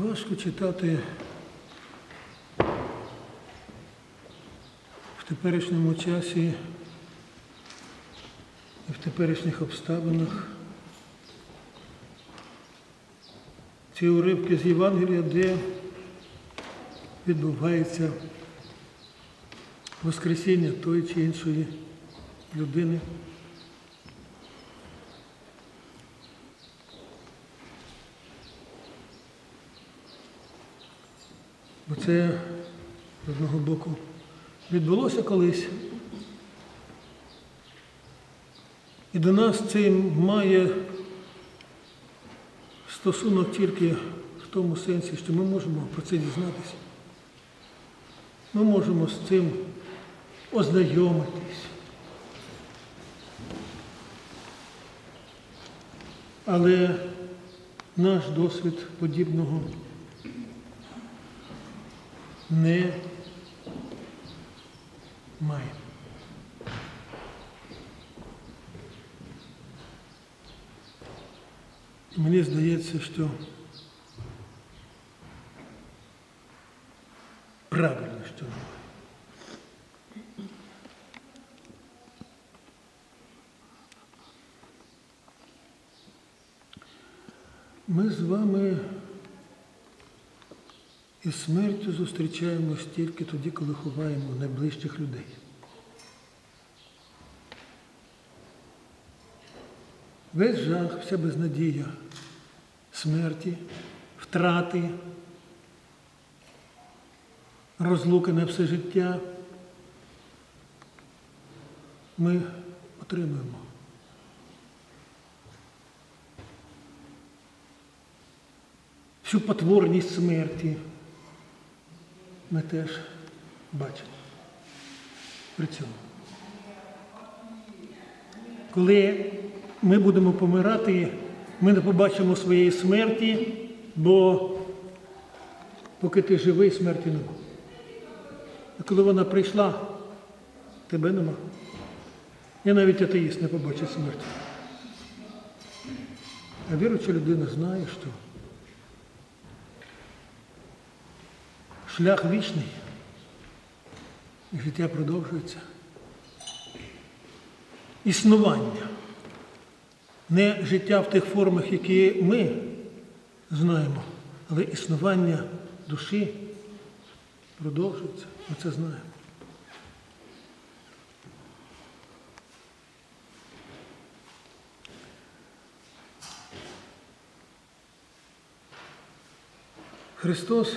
Важко читати в теперішньому часі і в теперішніх обставинах ці уривки з Євангелія, де відбувається Воскресіння тої чи іншої людини. Бо це з одного боку відбулося колись. І до нас це має стосунок тільки в тому сенсі, що ми можемо про це дізнатися. Ми можемо з цим ознайомитись. Але наш досвід подібного не має. І Мені здається, що правильно, що немає. Ми з вами із смертю зустрічаємось тільки тоді, коли ховаємо найближчих людей. Весь жах, вся безнадія смерті, втрати, розлуки на все життя ми отримуємо. Всю потворність смерті ми теж бачимо при цьому. Коли ми будемо помирати, ми не побачимо своєї смерті, бо поки ти живий, смерті нема. А коли вона прийшла, тебе нема. І навіть атеїст не побачить смерті. А віруюча людина знає, що шлях вічний, життя продовжується. Існування. Не життя в тих формах, які ми знаємо, але існування душі продовжується. Ми це знаємо. Христос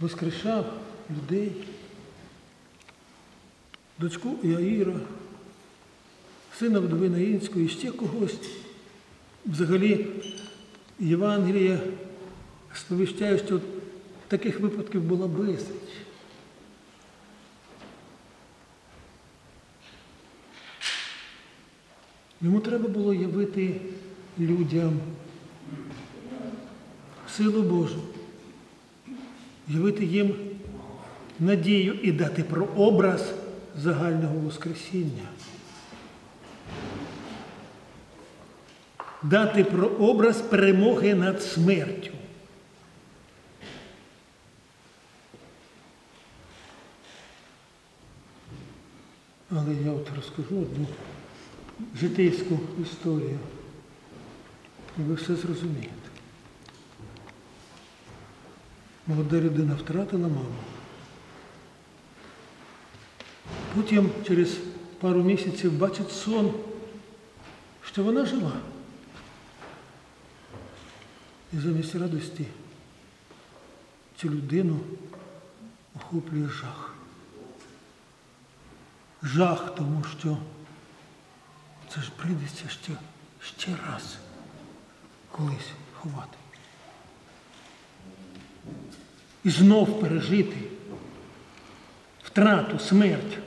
воскрешав людей, дочку Яїра, сина вдови Наїнської, і ще когось. Взагалі Євангеліє сповіщає, що таких випадків була безліч. Йому треба було явити людям силу Божу, явити їм надію і дати прообраз загального Воскресіння. Дати прообраз перемоги над смертю. Але я от розкажу одну житейську історію. І ви все зрозумієте. Молода людина втратила маму. Потім через пару місяців бачить сон, що вона жива. І замість радості цю людину охоплює жах. Жах, тому що це ж прийдеться ще, ще раз колись ховати. І знов пережити втрату, смерть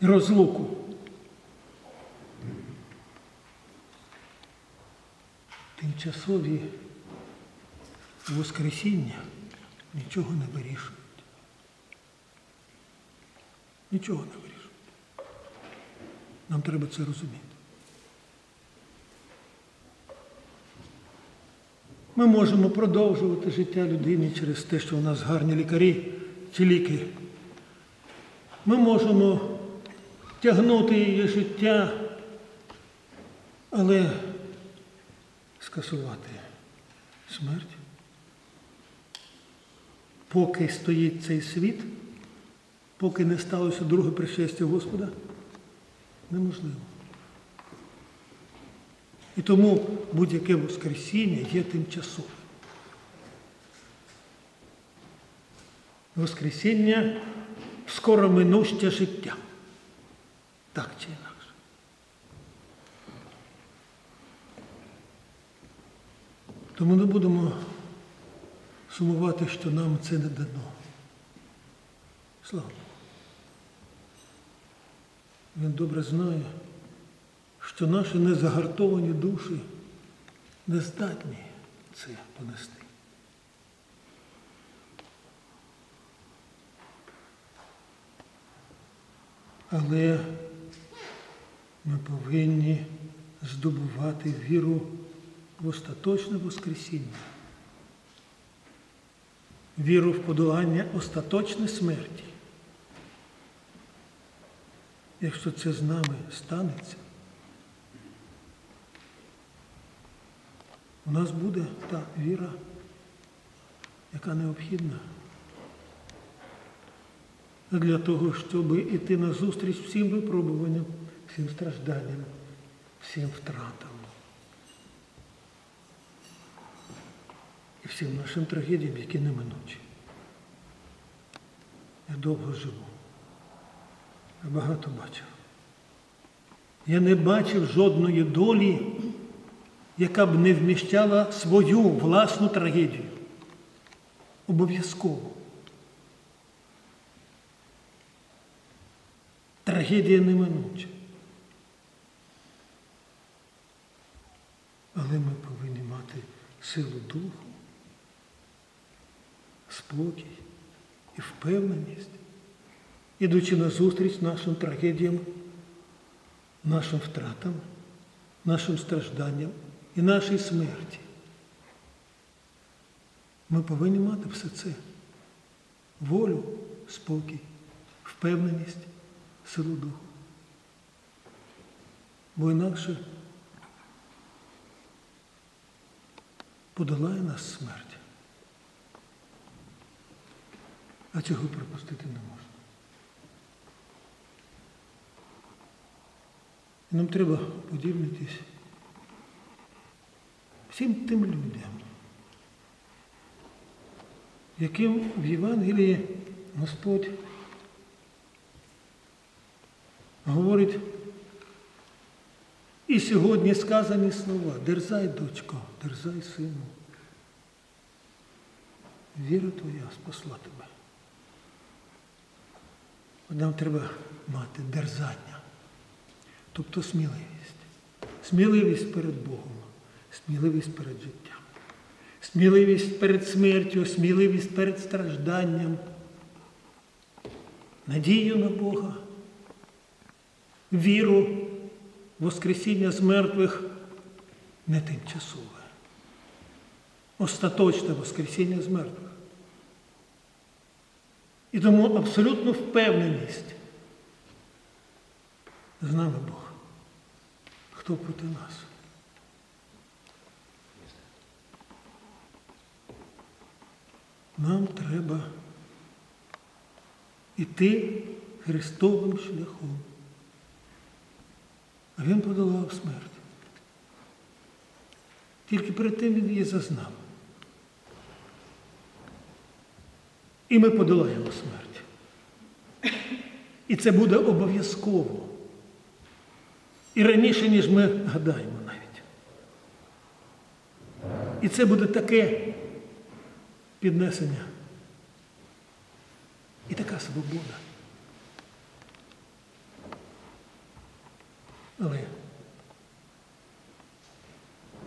і розлуку. Тимчасові Воскресіння нічого не вирішують. Нічого не вирішують. Нам треба це розуміти. Ми можемо продовжувати життя людини через те, що у нас гарні лікарі чи ліки. Ми можемо тягнути її життя, але скасувати смерть. Поки стоїть цей світ, поки не сталося друге пришестя Господа, неможливо. І тому будь-яке Воскресіння є тимчасовим. Воскресіння скоро минуще життя. Так чи інакше. Тому не будемо сумувати, що нам це не дано. Слава Богу. Він добре знає, що наші незагартовані душі не здатні це понести. Але ми повинні здобувати віру в остаточне Воскресіння, віру в подолання остаточної смерті. Якщо це з нами станеться, у нас буде та віра, яка необхідна для того, щоб іти на зустріч всім випробуванням, всім стражданням, всім втратам і всім нашим трагедіям, які неминучі. Я довго живу. Я багато бачив. Я не бачив жодної долі, яка б не вміщала свою власну трагедію. Обов'язково. Трагедія неминуча. Але ми повинні мати силу духу, спокій і впевненість, ідучи на зустріч нашим трагедіям, нашим втратам, нашим стражданням і нашій смерті. Ми повинні мати все це. Волю, спокій, впевненість, силу духу. Бо інакше подолає нас смерть. А цього пропустити не можна. І нам треба подібнитись всім тим людям, яким в Євангелії Господь говорить і сьогодні сказані слова. Дерзай, дочко, дерзай, сину. Віра твоя спасла тебе. Нам треба мати дерзання, тобто сміливість. Сміливість перед Богом, сміливість перед життям, сміливість перед смертю, сміливість перед стражданням, надію на Бога, віру в Воскресіння з мертвих не тимчасове. Остаточне Воскресіння з мертвих. І тому абсолютну впевненість. З нами Бог. Хто проти нас? Нам треба йти Христовим шляхом. А Він подолав смерть. Тільки перед тим він її зазнав. І ми подолаємо смерть. І це буде обов'язково. І раніше, ніж ми гадаємо навіть. І це буде таке піднесення. І така свобода. Але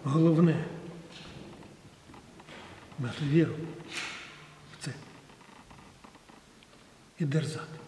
головне мати віру в це і дерзати.